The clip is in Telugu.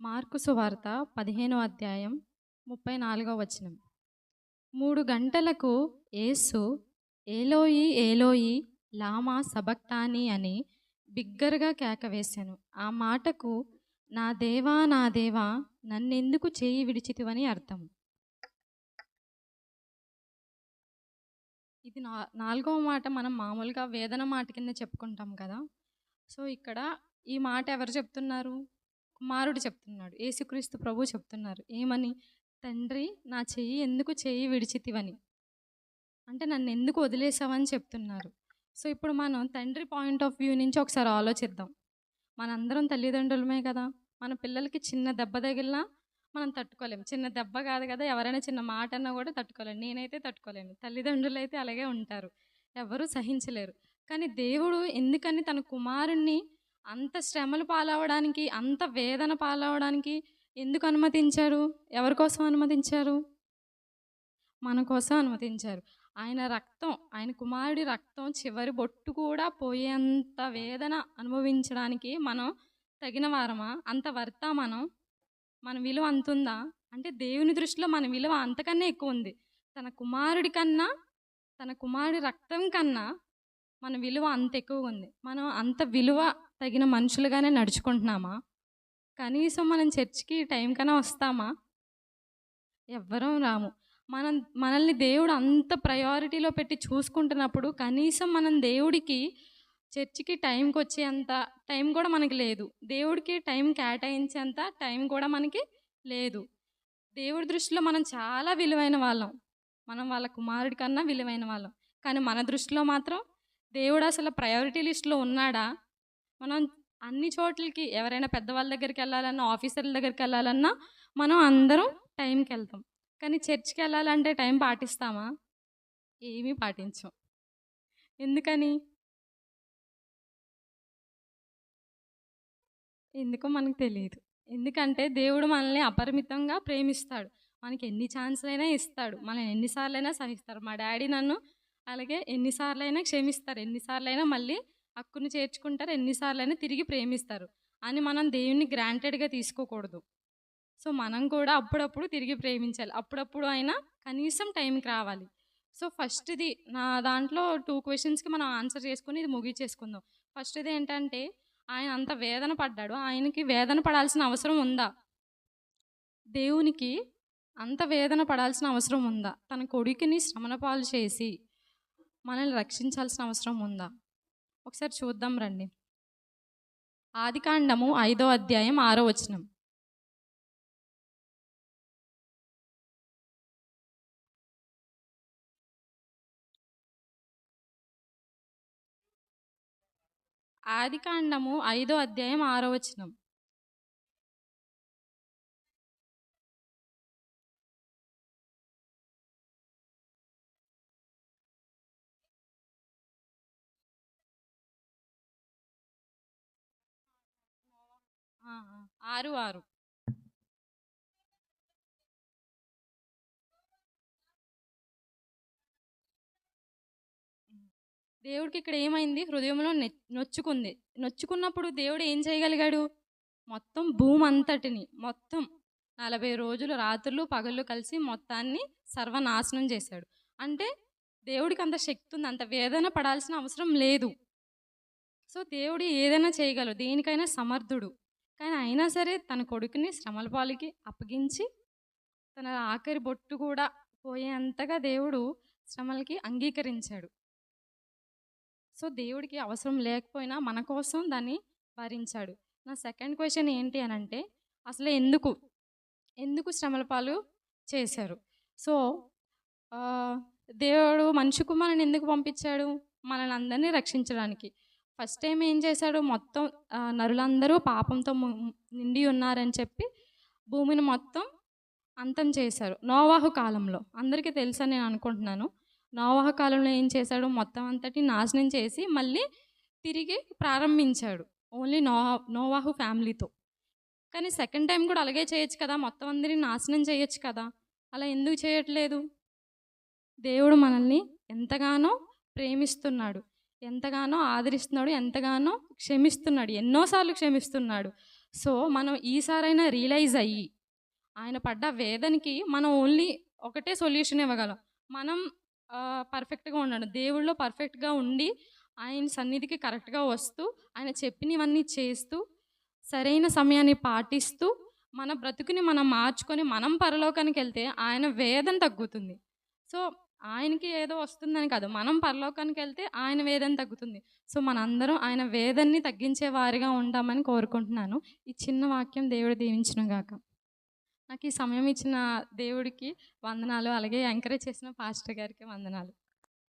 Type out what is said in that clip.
మార్కు సువార్త పదిహేనో అధ్యాయం ముప్పై నాలుగో వచనం. మూడు గంటలకు యేసు ఏలోయి ఏలోయి లామా సబక్తాని అని బిగ్గరగా కేక వేశాను. ఆ మాటకు నా దేవా నా దేవా నన్నెందుకు చేయి విడిచితివని అర్థం. ఇది నా నాలుగవ మాట మనం మామూలుగా వేదన మాట కింద చెప్పుకుంటాం కదా. సో ఇక్కడ ఈ మాట ఎవరు చెప్తున్నారు? కుమారుడు చెప్తున్నాడు. యేసుక్రీస్తు ప్రభు చెప్తున్నారు. ఏమని? తండ్రి నా చెయ్యి ఎందుకు చెయ్యి విడిచితివని? అంటే నన్ను ఎందుకు వదిలేసావని చెప్తున్నారు. సో ఇప్పుడు మనం తండ్రి పాయింట్ ఆఫ్ వ్యూ నుంచి ఒకసారి ఆలోచిద్దాం. మనందరం తల్లిదండ్రులమే కదా. మన పిల్లలకి చిన్న దెబ్బ తగిలినా మనం తట్టుకోలేము. చిన్న దెబ్బ కాదు కదా. ఎవరైనా చిన్న మాట అన్నా కూడా తట్టుకోలేము. నేనైతే తట్టుకోలేను. తల్లిదండ్రులు అయితే అలాగే ఉంటారు. ఎవరు సహించలేరు. కానీ దేవుడు ఎందుకని తన కుమారుణ్ణి అంత శ్రమలు పాలవడానికి అంత వేదన పాలవడానికి ఎందుకు అనుమతించారు? ఎవరి కోసం అనుమతించారు? మన కోసం అనుమతించారు. ఆయన రక్తం ఆయన కుమారుడి రక్తం చివరి బొట్టు కూడా పోయేంత వేదన అనుభవించడానికి మనం తగిన వారమా? అంత వర్తా మనం? మన విలువ అంతుందా? అంటే దేవుని దృష్టిలో మన విలువ అంతకన్నా ఎక్కువ ఉంది. తన కుమారుడి కన్నా తన కుమారుడి రక్తం కన్నా మన విలువ అంత ఎక్కువగా ఉంది. మనం అంత విలువ తగిన మనుషులుగానే నడుచుకుంటున్నామా? కనీసం మనం చర్చికి టైం కన్నా వస్తామా? ఎవ్వరం రాము. మనం మనల్ని దేవుడు అంత ప్రయారిటీలో పెట్టి చూసుకుంటున్నప్పుడు కనీసం మనం దేవుడికి చర్చికి టైంకి వచ్చేంత టైం కూడా మనకి లేదు. దేవుడికి టైం కేటాయించేంత టైం కూడా మనకి లేదు. దేవుడి దృష్టిలో మనం చాలా విలువైన వాళ్ళం. మనం వాళ్ళ కుమారుడి కన్నా విలువైన వాళ్ళం. కానీ మన దృష్టిలో మాత్రం దేవుడు అసలు ప్రయారిటీ లిస్ట్లో ఉన్నాడా? మనం అన్ని చోట్లకి ఎవరైనా పెద్దవాళ్ళ దగ్గరికి వెళ్ళాలన్నా ఆఫీసర్ల దగ్గరికి వెళ్ళాలన్నా మనం అందరం టైంకి వెళ్తాం. కానీ చర్చ్కి వెళ్ళాలంటే టైం పాటిస్తామా? ఏమీ పాటించం. ఎందుకని? ఎందుకో మనకు తెలియదు ఎందుకంటే దేవుడు మనల్ని అపరిమితంగా ప్రేమిస్తాడు. మనకి ఎన్ని ఛాన్స్లైనా ఇస్తాడు. మనం ఎన్నిసార్లైనా సహిస్తారు మా డాడీ నన్ను అలాగే ఎన్నిసార్లైనా క్షమిస్తారు. ఎన్నిసార్లైనా మళ్ళీ హక్కును చేర్చుకుంటారు. ఎన్నిసార్లైనా తిరిగి ప్రేమిస్తారు. అని మనం దేవుణ్ణి గ్రాంటెడ్గా తీసుకోకూడదు. సో మనం కూడా అప్పుడప్పుడు తిరిగి ప్రేమించాలి. అప్పుడప్పుడు అయినా కనీసం టైంకి రావాలి. సో ఫస్ట్ది నా దాంట్లో టూ క్వశ్చన్స్కి మనం ఆన్సర్ చేసుకుని ఇది ముగించేసుకుందాం. ఫస్ట్ది ఏంటంటే ఆయన అంత వేదన పడ్డాడు. ఆయనకి వేదన పడాల్సిన అవసరం ఉందా? దేవునికి అంత వేదన పడాల్సిన అవసరం ఉందా? తన కొడుకుని శ్రమణ పాలు చేసి మనల్ని రక్షించాల్సిన అవసరం ఉందా? ఒకసారి చూద్దాం రండి. ఆదికాండము ఐదో అధ్యాయం ఆరో వచనం. ఆదికాండము ఐదో అధ్యాయం ఆరో వచనం. ఆరు ఆరు. దేవుడికి ఇక్కడ ఏమైంది? హృదయంలో నొచ్చుకుంది. నొచ్చుకున్నప్పుడు దేవుడు ఏం చేయగలిగాడు? మొత్తం భూమి అంతటిని మొత్తం నలభై రోజులు రాత్రులు పగళ్ళు కలిసి మొత్తాన్ని సర్వనాశనం చేశాడు. అంటే దేవుడికి అంత శక్తి ఉంది అంత వేదన పడాల్సిన అవసరం లేదు. సో దేవుడు ఏదైనా చేయగలడు. దేనికైనా సమర్థుడు. కానీ అయినా సరే తన కొడుకుని శ్రమల పాలకి అప్పగించి తన ఆఖరి బొట్టు కూడా పోయేంతగా దేవుడు శ్రమలకి అంగీకరించాడు. సో దేవుడికి అవసరం లేకపోయినా మన కోసం దాన్ని భరించాడు. నా సెకండ్ క్వశ్చన్ ఏంటి అని అంటే అసలు ఎందుకు? ఎందుకు శ్రమల పాలు చేశారు? సో దేవుడు మనిషి కుమారుని ఎందుకు పంపించాడు? మనల్ని అందరినీ రక్షించడానికి. ఫస్ట్ టైం ఏం చేశాడు? మొత్తం నరులందరూ పాపంతో నిండి ఉన్నారని చెప్పి భూమిని మొత్తం అంతం చేశారు. నోవాహు కాలంలో. అందరికీ తెలుసని నేను అనుకుంటున్నాను. నోవాహు కాలంలో ఏం చేశాడు? మొత్తం అంతటి నాశనం చేసి మళ్ళీ తిరిగి ప్రారంభించాడు. ఓన్లీ నో నోవాహు ఫ్యామిలీతో. కానీ సెకండ్ టైం కూడా అలాగే చేయొచ్చు కదా? మొత్తం అందరిని నాశనం చేయొచ్చు కదా? అలా ఎందుకు చేయట్లేదు? దేవుడు మనల్ని ఎంతగానో ప్రేమిస్తున్నాడు. ఎంతగానో ఆదరిస్తున్నాడు ఎంతగానో క్షమిస్తున్నాడు ఎన్నోసార్లు క్షమిస్తున్నాడు. సో మనం ఈసారైనా రియలైజ్ అయ్యి ఆయన పడ్డ వేదనకి మనం ఓన్లీ ఒకటే సొల్యూషన్ ఇవ్వగలం. మనం పర్ఫెక్ట్గా ఉండడం. దేవుళ్ళో పర్ఫెక్ట్గా ఉండి ఆయన సన్నిధికి కరెక్ట్గా వస్తూ ఆయన చెప్పినవన్నీ చేస్తూ సరైన సమయాన్ని పాటిస్తూ మన బ్రతుకుని మనం మార్చుకొని మనం పరలోకానికి వెళ్తే ఆయన వేదన తగ్గుతుంది. సో ఆయనకి ఏదో వస్తుందని కాదు. మనం పరలోకానికి వెళ్తే ఆయన వేదన తగ్గుతుంది. సో మనందరం ఆయన వేదన్ని తగ్గించే వారిగా ఉంటామని కోరుకుంటున్నాను. ఈ చిన్న వాక్యం దేవుడు దీవించిన గాక. నాకు ఈ సమయం ఇచ్చిన దేవుడికి వందనాలు అలాగే ఎంకరేజ్ చేసిన పాస్టర్ గారికి వందనాలు.